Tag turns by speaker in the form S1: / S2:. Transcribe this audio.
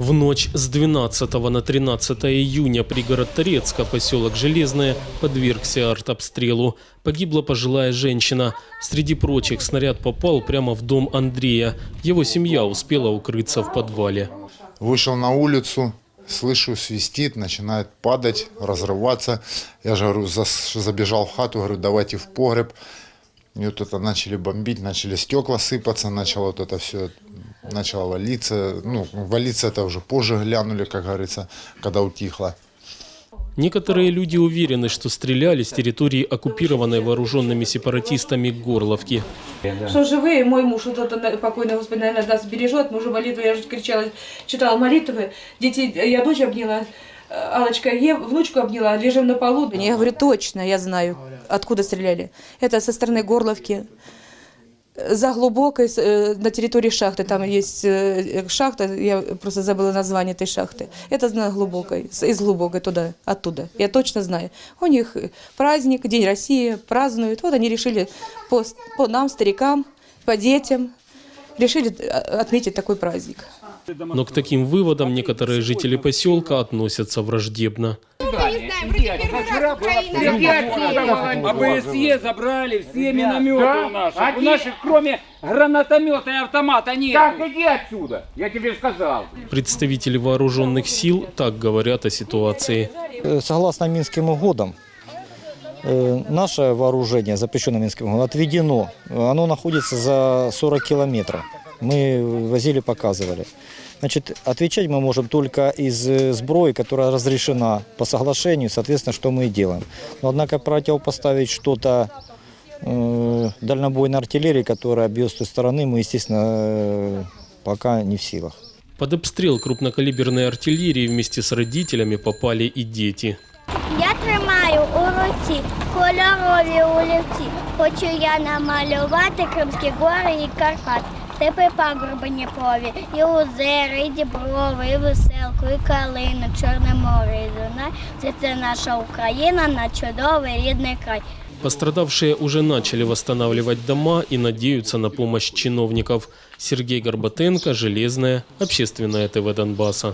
S1: В ночь с 12 на 13 июня пригород Торецка, поселок Железное, подвергся артобстрелу. Погибла пожилая женщина. Среди прочих снаряд попал прямо в дом Андрея. Его семья успела укрыться в подвале.
S2: Вышел на улицу, слышу, свистит, начинает падать, разрываться. Я же говорю, забежал в хату, говорю, давайте в погреб. И вот это начали бомбить, начали стекла сыпаться, начало вот это все, начало валиться. Ну, валиться это уже позже глянули, как говорится, когда утихло.
S1: Некоторые люди уверены, что стреляли с территории, оккупированной вооруженными сепаратистами Горловки.
S3: Что живые, мой муж, вот это на- покойный Господь, наверное, нас бережет. Мы уже молитвы, я же кричала, читала молитвы. Детей, я дочь обняла, э, Алочка, Ев, внучку обняла, лежим на полу.
S4: Я говорю, точно, я знаю, откуда стреляли. Это со стороны Горловки. За глубокой, э, на территории шахты, там есть э, шахта, я просто забыла название этой шахты. Это на глубокой, из глубокой туда, оттуда. Я точно знаю. У них праздник, День России, празднуют. Вот они решили по, по нам, старикам, по детям, решили э, отметить такой праздник.
S1: Но к таким выводам некоторые жители поселка относятся враждебно.
S5: АБСЕ забрали все минометы у наших. У наших кроме гранатомета и автомата нет. Так иди отсюда, я тебе сказал.
S1: Представители вооруженных сил так говорят о ситуации.
S6: Согласно Минским угодам, наше вооружение, запрещенное Минским угодом, отведено. Оно находится за 40 километров Мы возили, показывали. Значит, отвечать мы можем только из э, сброи, которая разрешена по соглашению, соответственно, что мы и делаем. Но, однако, противопоставить что-то э, дальнобойной артиллерии, которая бьет с той стороны, мы, естественно, э, пока не в силах.
S1: Под обстрел крупнокалиберной артиллерии вместе с родителями попали и дети.
S7: Я тримаю у руці кольорові олівці. Хочу я намалювати Кримські гори і Карпат. Степи пагорби Дніпові, і озера, і Діброви, і Веселку, і Калину, Чорне море, і Дунай. Це, це наша Україна, на чудовий рідний край.
S1: Пострадавшие уже начали восстанавливать дома и надеются на помощь чиновников. Сергей Горбатенко, Железная, Общественное ТВ Донбасса.